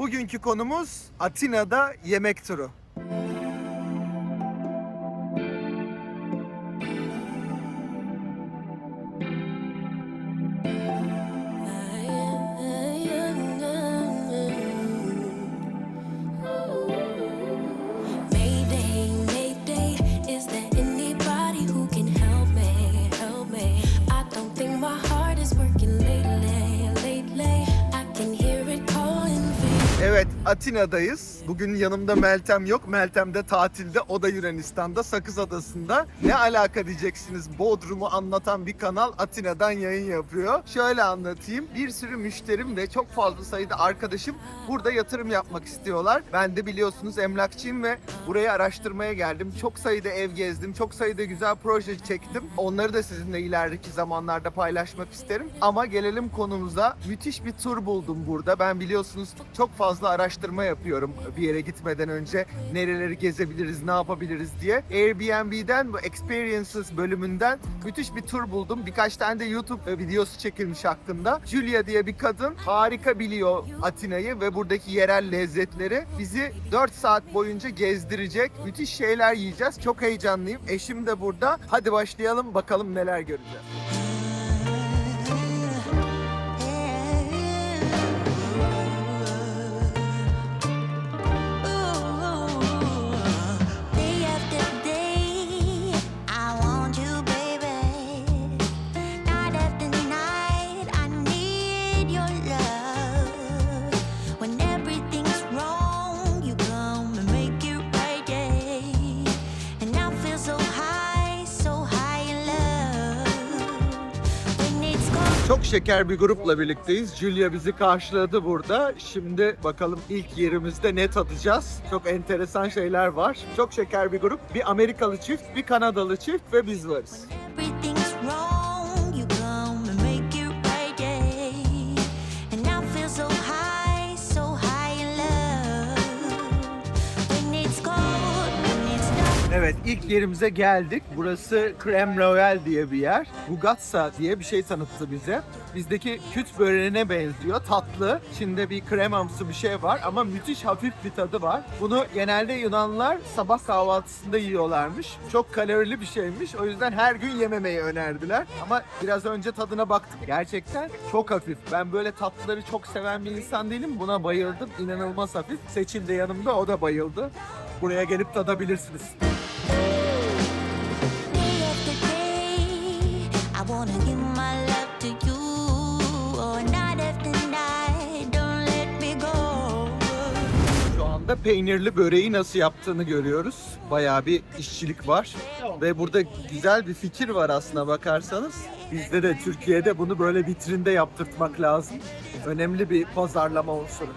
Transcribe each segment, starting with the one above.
Bugünkü konumuz Atina'da yemek turu. Atina'dayız. Bugün yanımda Meltem yok. Meltem de tatilde. O da Yunanistan'da Sakız Adası'nda. Ne alaka diyeceksiniz. Bodrum'u anlatan bir kanal Atina'dan yayın yapıyor. Şöyle anlatayım. Bir sürü müşterim ve çok fazla sayıda arkadaşım burada yatırım yapmak istiyorlar. Ben de biliyorsunuz emlakçıyım ve burayı araştırmaya geldim. Çok sayıda ev gezdim. Çok sayıda güzel proje çektim. Onları da sizinle ileriki zamanlarda paylaşmak isterim. Ama gelelim konumuza. Müthiş bir tur buldum burada. Ben biliyorsunuz çok fazla araştırma yapıyorum bir yere gitmeden önce. Nereleri gezebiliriz, ne yapabiliriz diye. Airbnb'den bu Experiences bölümünden müthiş bir tur buldum. Birkaç tane de YouTube videosu çekilmiş hakkında. Julia diye bir kadın harika biliyor Atina'yı ve buradaki yerel lezzetleri. Bizi 4 saat boyunca gezdirecek. Müthiş şeyler yiyeceğiz. Çok heyecanlıyım. Eşim de burada. Hadi başlayalım bakalım neler göreceğiz. Şeker bir grupla birlikteyiz. Julia bizi karşıladı burada. Şimdi bakalım ilk yerimizde ne tadacağız. Çok enteresan şeyler var. Çok şeker bir grup. Bir Amerikalı çift, bir Kanadalı çift ve biz varız. Evet ilk yerimize geldik. Burası Creme Royale diye bir yer. Bugatsa diye bir şey tanıttı bize. Bizdeki küt böreğine benziyor. Tatlı. İçinde bir kremamsı bir şey var ama müthiş hafif bir tadı var. Bunu genelde Yunanlılar sabah kahvaltısında yiyorlarmış. Çok kalorili bir şeymiş. O yüzden her gün yememeyi önerdiler. Ama biraz önce tadına baktık. Gerçekten çok hafif. Ben böyle tatlıları çok seven bir insan değilim. Buna bayıldım. İnanılmaz hafif. Seçil de yanımda. O da bayıldı. Buraya gelip tadabilirsiniz. Oh. Şu anda peynirli böreği nasıl yaptığını görüyoruz. Bayağı bir işçilik var. Ve burada güzel bir fikir var aslına bakarsanız. Bizde de Türkiye'de bunu böyle vitrinde yaptırtmak lazım. Önemli bir pazarlama unsuru.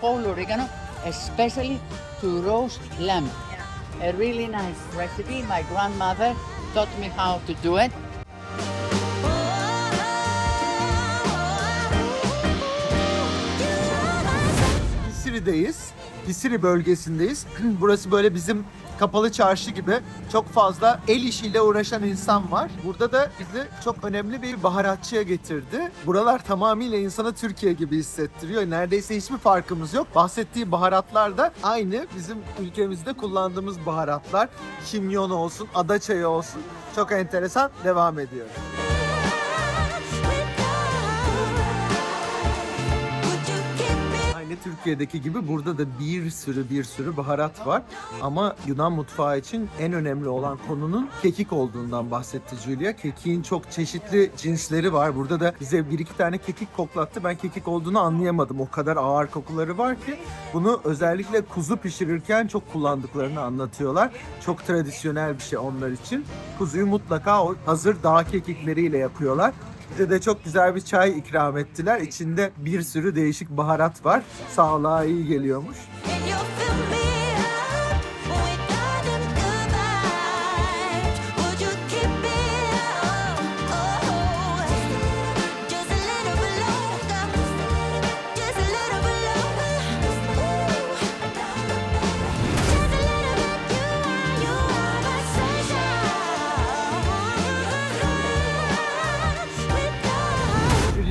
Whole oregano, especially to roast lamb. A really nice recipe. My grandmother taught me how to do it. Pisiri'deyiz. Pisiri bölgesindeyiz. Burası böyle bizim kapalı çarşı gibi çok fazla el işiyle uğraşan insan var. Burada da bizi çok önemli bir baharatçıya getirdi. Buralar tamamıyla insanı Türkiye gibi hissettiriyor. Neredeyse hiçbir farkımız yok. Bahsettiği baharatlar da aynı bizim ülkemizde kullandığımız baharatlar. Kimyon olsun, ada çayı olsun. Çok enteresan. Devam ediyor. Aynı Türkiye'deki gibi burada da bir sürü bir sürü baharat var. Ama Yunan mutfağı için en önemli olan konunun kekik olduğundan bahsetti Julia. Kekiğin çok çeşitli cinsleri var. Burada da bize bir iki tane kekik koklattı. Ben kekik olduğunu anlayamadım. O kadar ağır kokuları var ki. Bunu özellikle kuzu pişirirken çok kullandıklarını anlatıyorlar. Çok tradisyonel bir şey onlar için. Kuzuyu mutlaka o hazır dağ kekikleriyle yapıyorlar. Bize de çok güzel bir çay ikram ettiler. İçinde bir sürü değişik baharat var. Sağlığa iyi geliyormuş.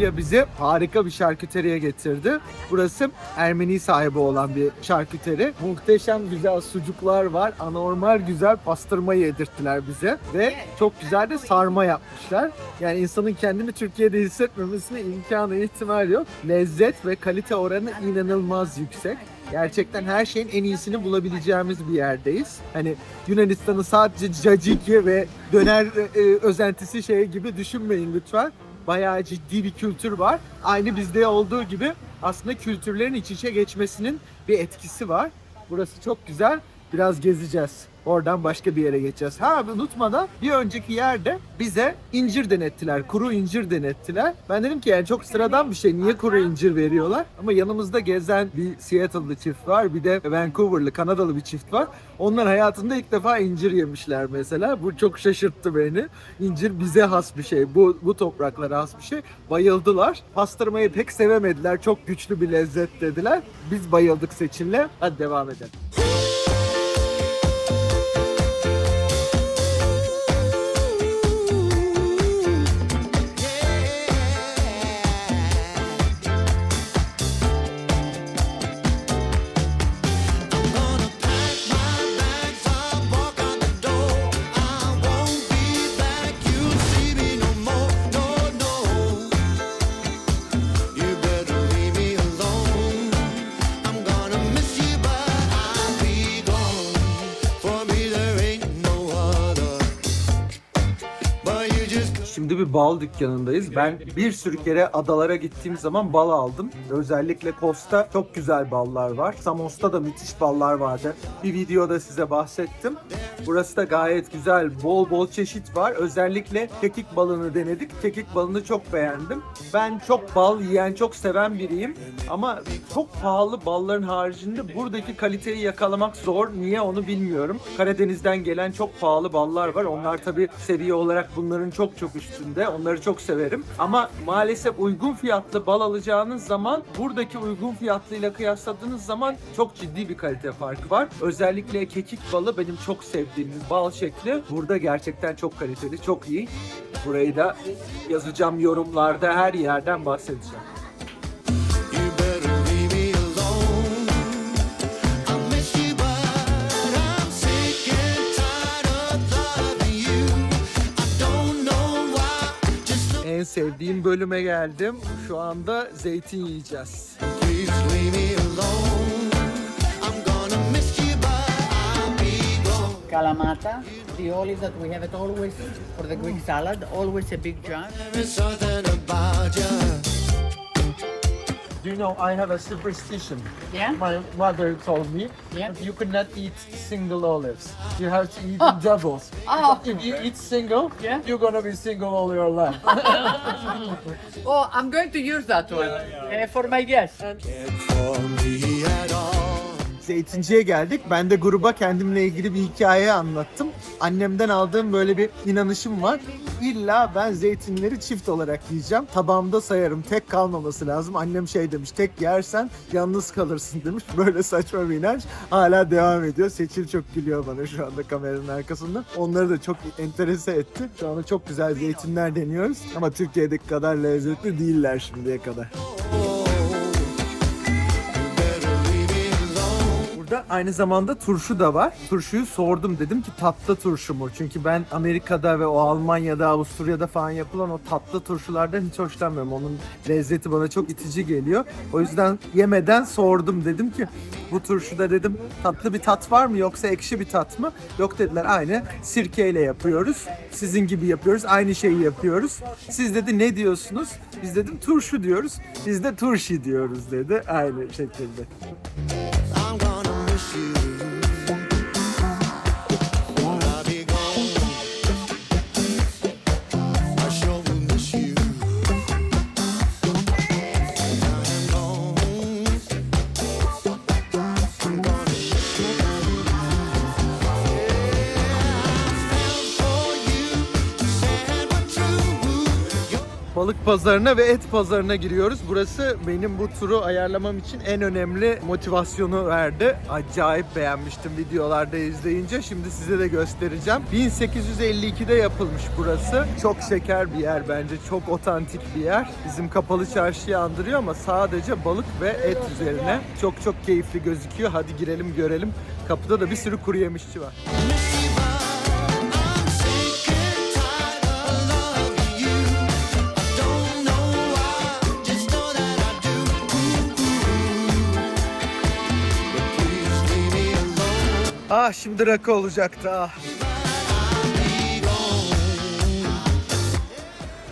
Antalya bizi harika bir şarküteriye getirdi. Burası Ermeni sahibi olan bir şarküteri. Muhteşem güzel sucuklar var. Anormal güzel pastırma yedirttiler bize. Ve çok güzel de sarma yapmışlar. Yani insanın kendini Türkiye'de hissetmemesine imkanı ihtimal yok. Lezzet ve kalite oranı inanılmaz yüksek. Gerçekten her şeyin en iyisini bulabileceğimiz bir yerdeyiz. Hani Yunanistan'ı sadece caciki ve döner e, özentisi şey gibi düşünmeyin lütfen. Bayağı ciddi bir kültür var. Aynı bizde olduğu gibi aslında kültürlerin iç içe geçmesinin bir etkisi var. Burası çok güzel. Biraz gezeceğiz. Oradan başka bir yere geçeceğiz. Ha unutmadan bir önceki yerde bize incir denettiler. Kuru incir denettiler. Ben dedim ki yani çok sıradan bir şey. Niye kuru incir veriyorlar? Ama yanımızda gezen bir Seattle'lı çift var. Bir de Vancouver'lı Kanadalı bir çift var. Onlar hayatında ilk defa incir yemişler mesela. Bu çok şaşırttı beni. İncir bize has bir şey. Bu, bu topraklara has bir şey. Bayıldılar. Pastırmayı pek sevemediler. Çok güçlü bir lezzet dediler. Biz bayıldık Seçil'le. Hadi devam edelim. Bal dükkanındayız. Ben bir sürü kere adalara gittiğim zaman bal aldım. Özellikle Kos'ta çok güzel ballar var. Samos'ta da müthiş ballar vardı. Bir videoda size bahsettim. Burası da gayet güzel. Bol bol çeşit var. Özellikle kekik balını denedik. Kekik balını çok beğendim. Ben çok bal yiyen, çok seven biriyim. Ama çok pahalı balların haricinde buradaki kaliteyi yakalamak zor. Niye onu bilmiyorum. Karadeniz'den gelen çok pahalı ballar var. Onlar tabii seviye olarak bunların çok çok üstünde. Onları çok severim. Ama maalesef uygun fiyatlı bal alacağınız zaman buradaki uygun fiyatlıyla kıyasladığınız zaman çok ciddi bir kalite farkı var. Özellikle kekik balı benim çok sevdiğim bal şekli. Burada gerçekten çok kaliteli, çok iyi. Burayı da yazacağım yorumlarda her yerden bahsedeceğim. Sevdiğim bölüme geldim. Şu anda zeytin yiyeceğiz. Kalamata, the olive that we have it always for the Greek salad, always a big jar. Do you know I have a superstition? Yeah? My mother told me Yeah. that you cannot eat single olives. You have to eat Oh. in doubles. Oh. If you eat single, Yeah. you're gonna be single all your life. Oh, I'm going to use that one uh, for my guest. For me at all. Zeytinciye geldik. Ben de gruba kendimle ilgili bir hikaye anlattım. Annemden aldığım böyle bir inanışım var. İlla ben zeytinleri çift olarak yiyeceğim. Tabağımda sayarım. Tek kalmaması lazım. Annem şey demiş. Tek yersen yalnız kalırsın demiş. Böyle saçma bir inanç. Hala devam ediyor. Seçil çok gülüyor bana şu anda kameranın arkasında. Onları da çok enterese etti. Şu anda çok güzel zeytinler deniyoruz. Ama Türkiye'deki kadar lezzetli değiller şimdiye kadar. Aynı zamanda turşu da var. Turşuyu sordum dedim ki tatlı turşu mu? Çünkü ben Amerika'da ve o Almanya'da, Avusturya'da falan yapılan o tatlı turşulardan hiç hoşlanmıyorum. Onun lezzeti bana çok itici geliyor. O yüzden yemeden sordum dedim ki bu turşuda dedim tatlı bir tat var mı yoksa ekşi bir tat mı? Yok dediler aynı sirkeyle yapıyoruz. Sizin gibi yapıyoruz. Aynı şeyi yapıyoruz. Siz dedi ne diyorsunuz? Biz dedim turşu diyoruz. Biz de turşi diyoruz dedi. Aynı şekilde. I'm gonna shoes. Pazarına ve et pazarına giriyoruz. Burası benim bu turu ayarlamam için en önemli motivasyonu verdi. Acayip beğenmiştim videolarda izleyince. Şimdi size de göstereceğim. 1852'de yapılmış burası. Çok şeker bir yer bence. Çok otantik bir yer. Bizim kapalı çarşıyı andırıyor ama sadece balık ve et üzerine. Çok çok keyifli gözüküyor. Hadi girelim görelim. Kapıda da bir sürü kuru yemişçi var. Ah şimdi rakı olacaktı ah.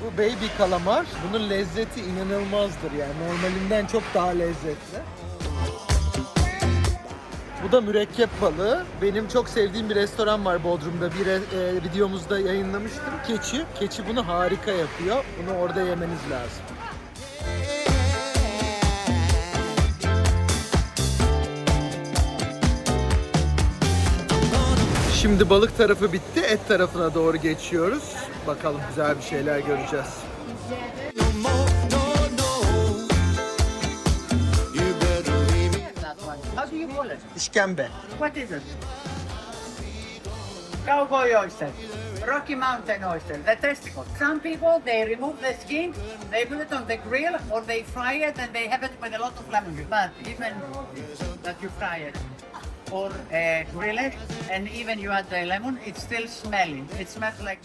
Bu baby kalamar. Bunun lezzeti inanılmazdır yani. Normalinden çok daha lezzetli. Bu da mürekkep balığı. Benim çok sevdiğim bir restoran var Bodrum'da. Bir e, videomuzda yayınlamıştım. Keçi. Keçi bunu harika yapıyor. Bunu orada yemeniz lazım. Şimdi balık tarafı bitti. Et tarafına doğru geçiyoruz. Bakalım güzel bir şeyler göreceğiz. İşkembe. What is it? Cowboy oyster, Rocky Mountain oyster, the testicle. Some people they remove the skin, they put it on the grill, or they fry it and they have it with a lot of lemon. But even that you fry it or uh, grill it, and even you add the lemon, it's still smelling. It smells like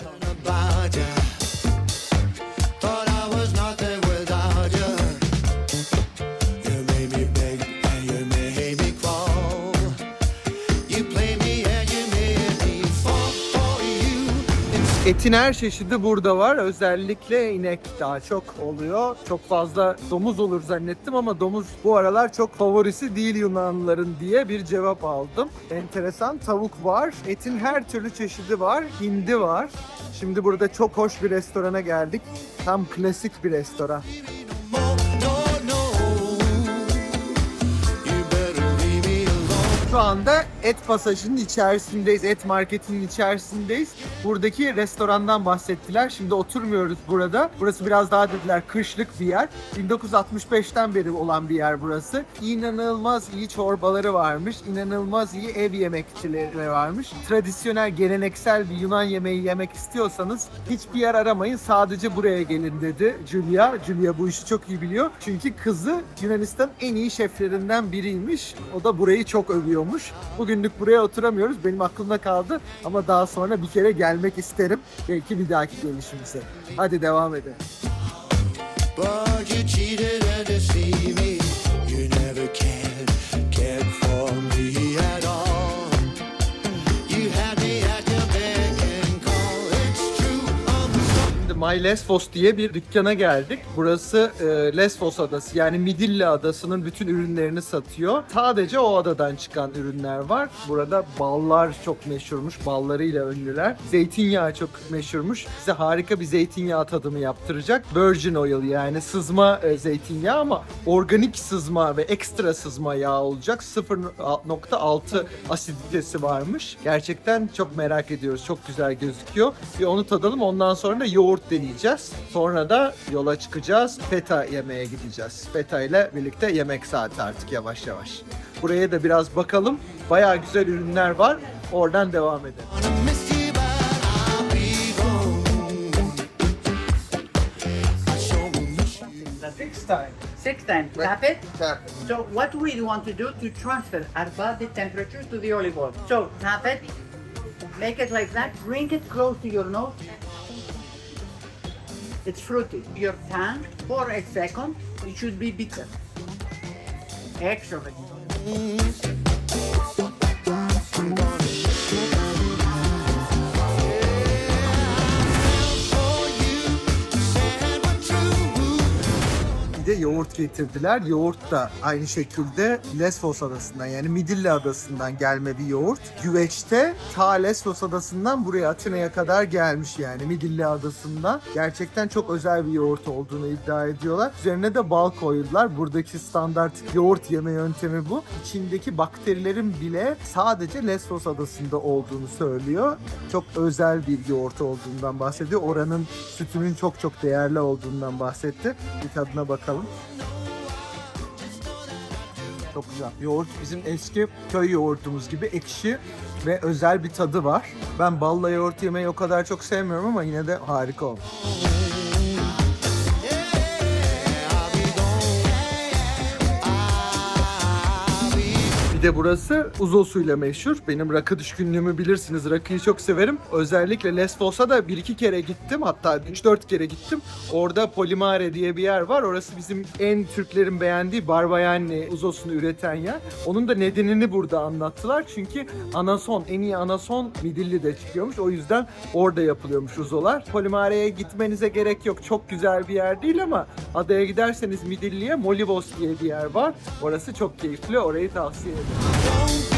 Etin her çeşidi burada var. Özellikle inek daha çok oluyor. Çok fazla domuz olur zannettim ama domuz bu aralar çok favorisi değil Yunanlıların diye bir cevap aldım. Enteresan tavuk var. Etin her türlü çeşidi var. Hindi var. Şimdi burada çok hoş bir restorana geldik. Tam klasik bir restoran. Şu anda et pasajının içerisindeyiz, et marketinin içerisindeyiz. Buradaki restorandan bahsettiler. Şimdi oturmuyoruz burada. Burası biraz daha dediler kışlık bir yer. 1965'ten beri olan bir yer burası. İnanılmaz iyi çorbaları varmış. İnanılmaz iyi ev yemekçileri varmış. Tradisyonel, geleneksel bir Yunan yemeği yemek istiyorsanız hiçbir yer aramayın. Sadece buraya gelin dedi Julia. Julia bu işi çok iyi biliyor. Çünkü kızı Yunanistan en iyi şeflerinden biriymiş. O da burayı çok övüyormuş. Bugünlük buraya oturamıyoruz. Benim aklımda kaldı ama daha sonra bir kere gelmek isterim. Belki bir dahaki gelişimize. Hadi devam edelim. My Lesbos diye bir dükkana geldik. Burası e, Lesbos adası yani Midilli adasının bütün ürünlerini satıyor. Sadece o adadan çıkan ürünler var. Burada ballar çok meşhurmuş. Ballarıyla ünlüler. Zeytinyağı çok meşhurmuş. Bize harika bir zeytinyağı tadımı yaptıracak. Virgin oil yani sızma e, zeytinyağı ama organik sızma ve ekstra sızma yağ olacak. 0.6 asiditesi varmış. Gerçekten çok merak ediyoruz. Çok güzel gözüküyor. Bir onu tadalım. Ondan sonra da yoğurt deneyeceğiz. Sonra da yola çıkacağız. Feta yemeye gideceğiz. Feta ile birlikte yemek saati artık yavaş yavaş. Buraya da biraz bakalım. Bayağı güzel ürünler var. Oradan devam edelim. Wanna miss you, but I'll be gone. I sure will miss you. The sixth time. Sixth time. Tap it. So what we want to do to transfer our body temperature to the olive oil. So tap it, make it like that, bring it close to your nose. It's fruity. Your tongue for a second, it should be bitter. Excellent. Bir yoğurt getirdiler. Yoğurt da aynı şekilde Lesbos adasından yani Midilli adasından gelme bir yoğurt. Güveçte ta Lesbos adasından buraya Atina'ya kadar gelmiş yani Midilli adasından. Gerçekten çok özel bir yoğurt olduğunu iddia ediyorlar. Üzerine de bal koydular. Buradaki standart yoğurt yeme yöntemi bu. İçindeki bakterilerin bile sadece Lesbos adasında olduğunu söylüyor. Çok özel bir yoğurt olduğundan bahsediyor. Oranın sütünün çok çok değerli olduğundan bahsetti. Bir tadına bakalım. Çok güzel. Yoğurt bizim eski köy yoğurtumuz gibi ekşi ve özel bir tadı var. Ben balla yoğurt yemeyi o kadar çok sevmiyorum ama yine de harika olmuş. De burası uzosuyla meşhur. Benim rakı düşkünlüğümü bilirsiniz. Rakıyı çok severim. Özellikle Lesbos'a da bir iki kere gittim. Hatta 3-4 kere gittim. Orada Polimare diye bir yer var. Orası bizim en Türklerin beğendiği Barbayani uzosunu üreten yer. Onun da nedenini burada anlattılar. Çünkü anason, en iyi anason Midilli'de çıkıyormuş. O yüzden orada yapılıyormuş uzolar. Polimare'ye gitmenize gerek yok. Çok güzel bir yer değil ama adaya giderseniz Midilli'ye Molivos diye bir yer var. Orası çok keyifli. Orayı tavsiye ederim.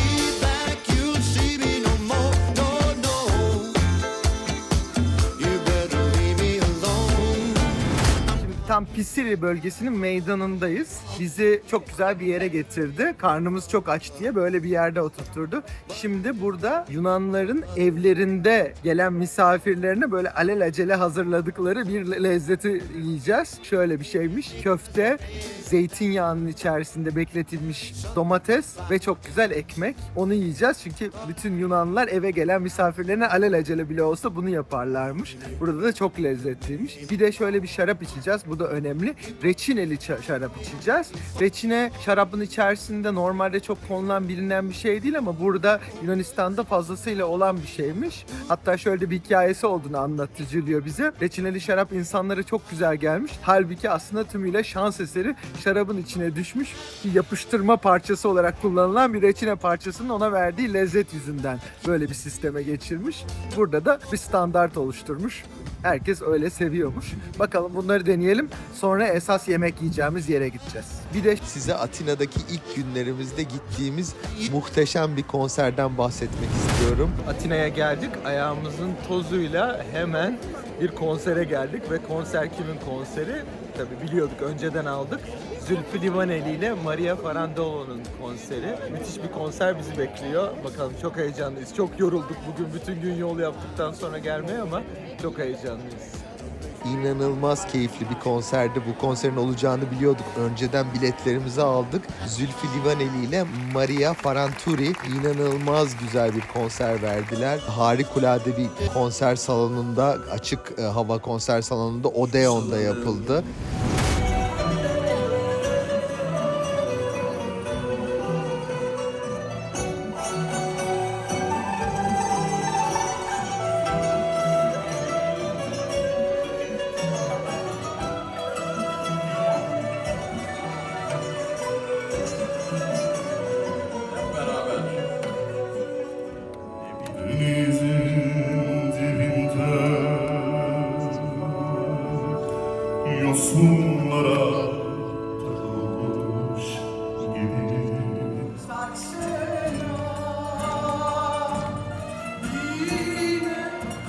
Tam Pisiri bölgesinin meydanındayız. Bizi çok güzel bir yere getirdi. Karnımız çok aç diye böyle bir yerde oturtturdu. Şimdi burada Yunanların evlerinde gelen misafirlerine böyle alelacele hazırladıkları bir le- lezzeti yiyeceğiz. Şöyle bir şeymiş. Köfte, zeytinyağının içerisinde bekletilmiş domates ve çok güzel ekmek. Onu yiyeceğiz çünkü bütün Yunanlılar eve gelen misafirlerine alelacele bile olsa bunu yaparlarmış. Burada da çok lezzetliymiş. Bir de şöyle bir şarap içeceğiz. Bu da önemli. Reçineli şarap içeceğiz. Reçine şarabın içerisinde normalde çok konulan bilinen bir şey değil ama burada Yunanistan'da fazlasıyla olan bir şeymiş. Hatta şöyle bir hikayesi olduğunu anlatıcı diyor bize. Reçineli şarap insanlara çok güzel gelmiş. Halbuki aslında tümüyle şans eseri şarabın içine düşmüş. Yapıştırma parçası olarak kullanılan bir reçine parçasının ona verdiği lezzet yüzünden böyle bir sisteme geçirmiş. Burada da bir standart oluşturmuş. Herkes öyle seviyormuş. Bakalım bunları deneyelim. Sonra esas yemek yiyeceğimiz yere gideceğiz. Bir de size Atina'daki ilk günlerimizde gittiğimiz muhteşem bir konserden bahsetmek istiyorum. Atina'ya geldik. Ayağımızın tozuyla hemen bir konsere geldik ve konser kimin konseri? Tabii biliyorduk önceden aldık. Zülfü Livaneli ile Maria Farandolo'nun konseri. Müthiş bir konser bizi bekliyor. Bakalım çok heyecanlıyız. Çok yorulduk bugün bütün gün yol yaptıktan sonra gelmeye ama çok heyecanlıyız. İnanılmaz keyifli bir konserdi. Bu konserin olacağını biliyorduk. Önceden biletlerimizi aldık. Zülfü Livaneli ile Maria Faranturi inanılmaz güzel bir konser verdiler. Harikulade bir konser salonunda, açık e, hava konser salonunda Odeon'da yapıldı.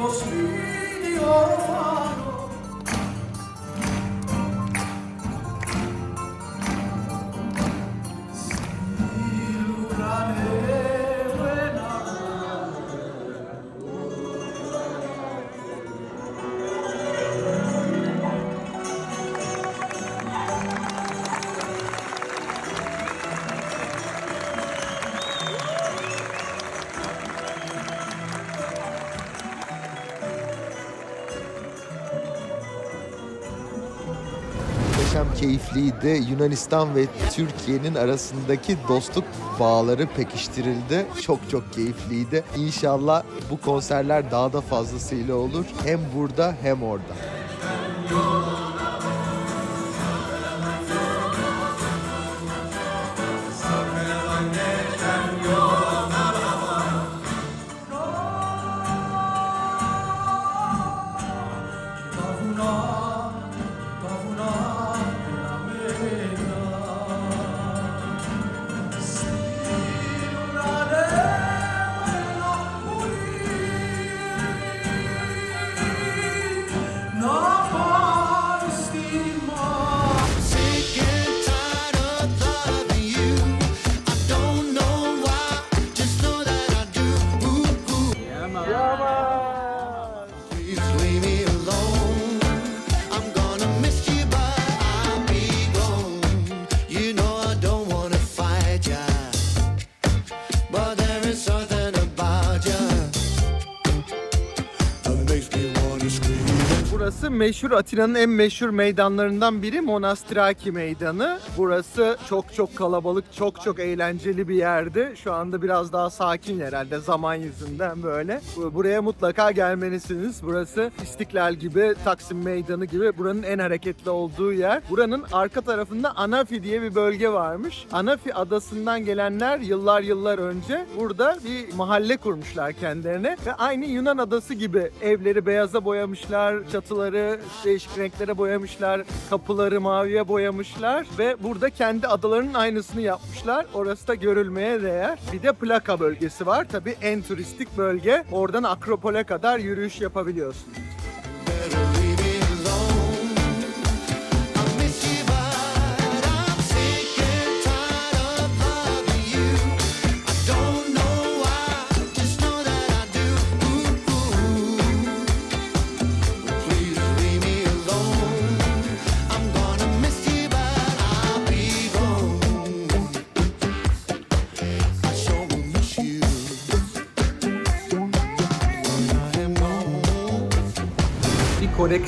Most Video. Muhteşem keyifliydi. Yunanistan ve Türkiye'nin arasındaki dostluk bağları pekiştirildi. Çok çok keyifliydi. İnşallah bu konserler daha da fazlasıyla olur. Hem burada hem orada. Burası meşhur Atina'nın en meşhur meydanlarından biri Monastiraki Meydanı. Burası çok çok kalabalık, çok çok eğlenceli bir yerdi. Şu anda biraz daha sakin herhalde zaman yüzünden böyle. Bu- Buraya mutlaka gelmelisiniz. Burası İstiklal gibi, Taksim Meydanı gibi buranın en hareketli olduğu yer. Buranın arka tarafında Anafi diye bir bölge varmış. Anafi adasından gelenler yıllar yıllar önce burada bir mahalle kurmuşlar kendilerine ve aynı Yunan adası gibi evleri beyaza boyamışlar, çatıları değişik renklere boyamışlar, kapıları maviye boyamışlar ve burada kendi adalarının aynısını yapmışlar. Orası da görülmeye değer. Bir de plaka bölgesi var. Tabii en turistik bölge. Oradan Akropol'e kadar yürüyüş yapabiliyorsun.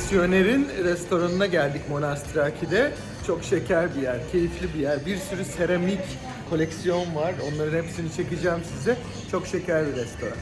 Bir koleksiyonerin restoranına geldik Monastiraki'de. Çok şeker bir yer, keyifli bir yer. Bir sürü seramik koleksiyon var. Onların hepsini çekeceğim size. Çok şeker bir restoran.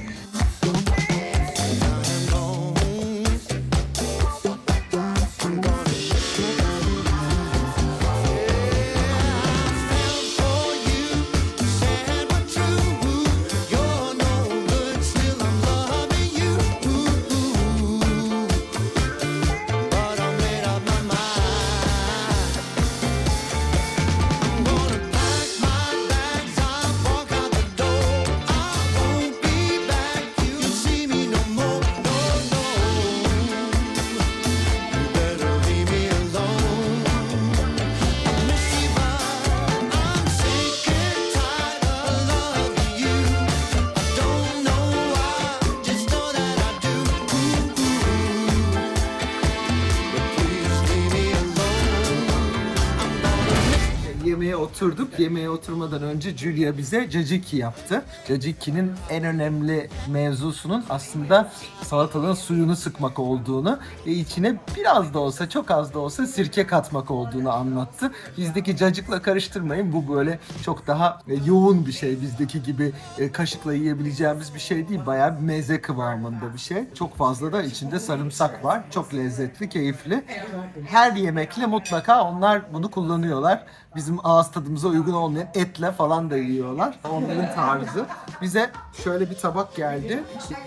Oturduk. Yemeğe oturmadan önce Julia bize caciki yaptı. Caciki'nin en önemli mevzusunun aslında salatalığın suyunu sıkmak olduğunu ve içine biraz da olsa çok az da olsa sirke katmak olduğunu anlattı. Bizdeki cacıkla karıştırmayın. Bu böyle çok daha e, yoğun bir şey. Bizdeki gibi e, kaşıkla yiyebileceğimiz bir şey değil. Bayağı meze kıvamında bir şey. Çok fazla da içinde sarımsak var. Çok lezzetli, keyifli. Her yemekle mutlaka onlar bunu kullanıyorlar. Bizim ağız tadımıza uygun olmayan etle falan da yiyorlar. Onların tarzı. Bize şöyle bir tabak geldi.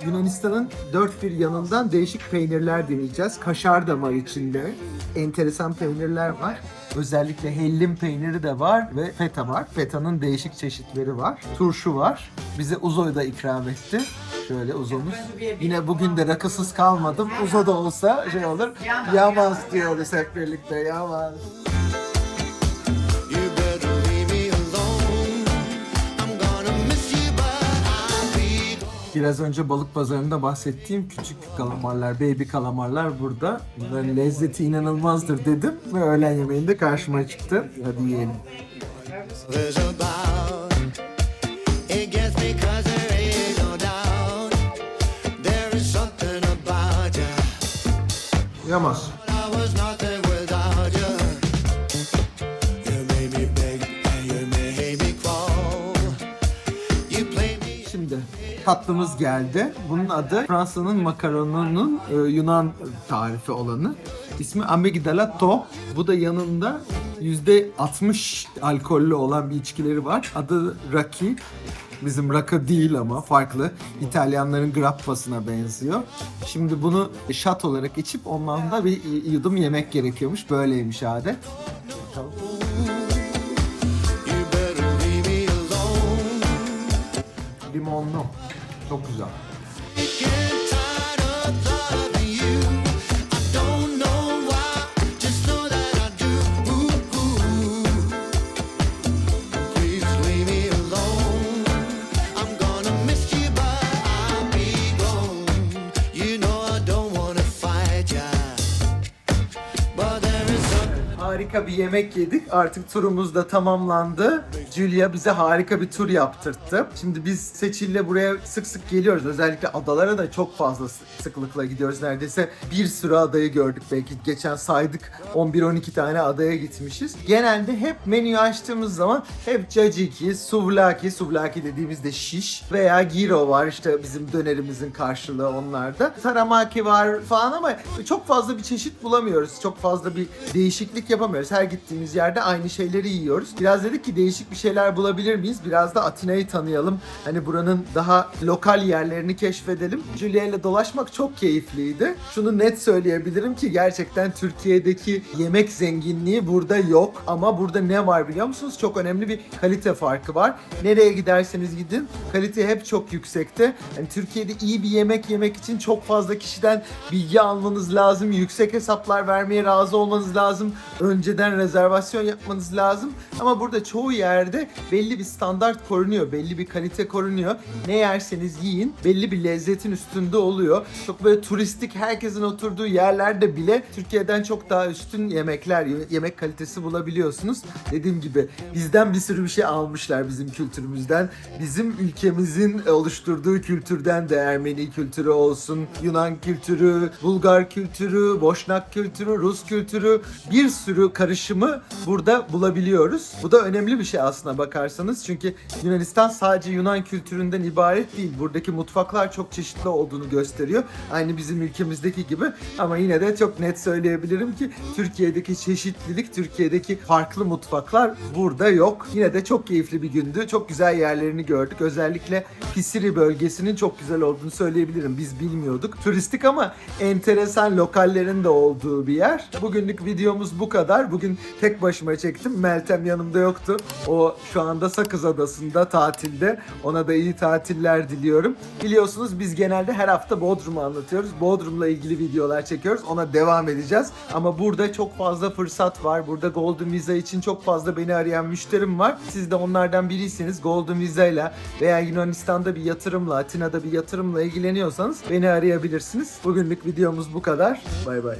Yunanistan'ın dört bir yanından değişik peynirler deneyeceğiz. Kaşar da var içinde. Enteresan peynirler var. Özellikle hellim peyniri de var ve feta var. Feta'nın değişik çeşitleri var. Turşu var. Bize uzoyu da ikram etti. Şöyle uzomuz. Yine bugün de rakısız kalmadım. Uzo da olsa şey olur. Yamaz diyoruz hep birlikte. Yamaz. Biraz önce balık pazarında bahsettiğim küçük kalamarlar, baby kalamarlar burada. Bunların lezzeti inanılmazdır dedim ve öğlen yemeğinde karşıma çıktı. Hadi yiyelim. There's tatlımız geldi. Bunun adı Fransa'nın makaronunun e, Yunan tarifi olanı. İsmi amigdala Bu da yanında %60 alkollü olan bir içkileri var. Adı Raki. Bizim rakı değil ama farklı. İtalyanların grappasına benziyor. Şimdi bunu şat olarak içip ondan da bir yudum yemek gerekiyormuş. Böyleymiş adet. Bakalım. Limonlu. Çok güzel. Harika bir yemek yedik. Artık turumuz da tamamlandı. Julia bize harika bir tur yaptırttı. Şimdi biz Seçil'le buraya sık sık geliyoruz. Özellikle adalara da çok fazla sı- sıklıkla gidiyoruz. Neredeyse bir sürü adayı gördük belki. Geçen saydık 11-12 tane adaya gitmişiz. Genelde hep menüyü açtığımız zaman hep caciki, suvlaki, suvlaki dediğimizde şiş veya giro var işte bizim dönerimizin karşılığı onlarda. Taramaki var falan ama çok fazla bir çeşit bulamıyoruz. Çok fazla bir değişiklik yapamıyoruz. Her gittiğimiz yerde aynı şeyleri yiyoruz. Biraz dedik ki değişik bir şeyler bulabilir miyiz? Biraz da Atina'yı tanıyalım. Hani buranın daha lokal yerlerini keşfedelim. Julia ile dolaşmak çok keyifliydi. Şunu net söyleyebilirim ki gerçekten Türkiye'deki yemek zenginliği burada yok. Ama burada ne var biliyor musunuz? Çok önemli bir kalite farkı var. Nereye giderseniz gidin kalite hep çok yüksekte. Yani Türkiye'de iyi bir yemek yemek için çok fazla kişiden bilgi almanız lazım. Yüksek hesaplar vermeye razı olmanız lazım. Önceden rezervasyon yapmanız lazım. Ama burada çoğu yerde belli bir standart korunuyor. Belli bir kalite korunuyor. Ne yerseniz yiyin belli bir lezzetin üstünde oluyor. Çok böyle turistik herkesin oturduğu yerlerde bile Türkiye'den çok daha üstün yemekler, yemek kalitesi bulabiliyorsunuz. Dediğim gibi bizden bir sürü bir şey almışlar bizim kültürümüzden. Bizim ülkemizin oluşturduğu kültürden de Ermeni kültürü olsun, Yunan kültürü, Bulgar kültürü, Boşnak kültürü, Rus kültürü bir sürü karışımı burada bulabiliyoruz. Bu da önemli bir şey aslına bakarsanız. Çünkü Yunanistan sadece Yunan kültüründen ibaret değil. Buradaki mutfaklar çok çeşitli olduğunu gösteriyor. Aynı bizim ülkemizdeki gibi. Ama yine de çok net söyleyebilirim ki Türkiye'deki çeşitlilik, Türkiye'deki farklı mutfaklar burada yok. Yine de çok keyifli bir gündü. Çok güzel yerlerini gördük. Özellikle Pisiri bölgesinin çok güzel olduğunu söyleyebilirim. Biz bilmiyorduk. Turistik ama enteresan lokallerin de olduğu bir yer. Bugünlük videomuz bu kadar. Bugün tek başıma çektim. Meltem yanımda yoktu. Şu anda Sakız Adası'nda tatilde. Ona da iyi tatiller diliyorum. Biliyorsunuz biz genelde her hafta Bodrum'u anlatıyoruz. Bodrum'la ilgili videolar çekiyoruz. Ona devam edeceğiz. Ama burada çok fazla fırsat var. Burada Golden Visa için çok fazla beni arayan müşterim var. Siz de onlardan biriyseniz Golden Visa ile veya Yunanistan'da bir yatırımla, Atina'da bir yatırımla ilgileniyorsanız beni arayabilirsiniz. Bugünlük videomuz bu kadar. Bay bay.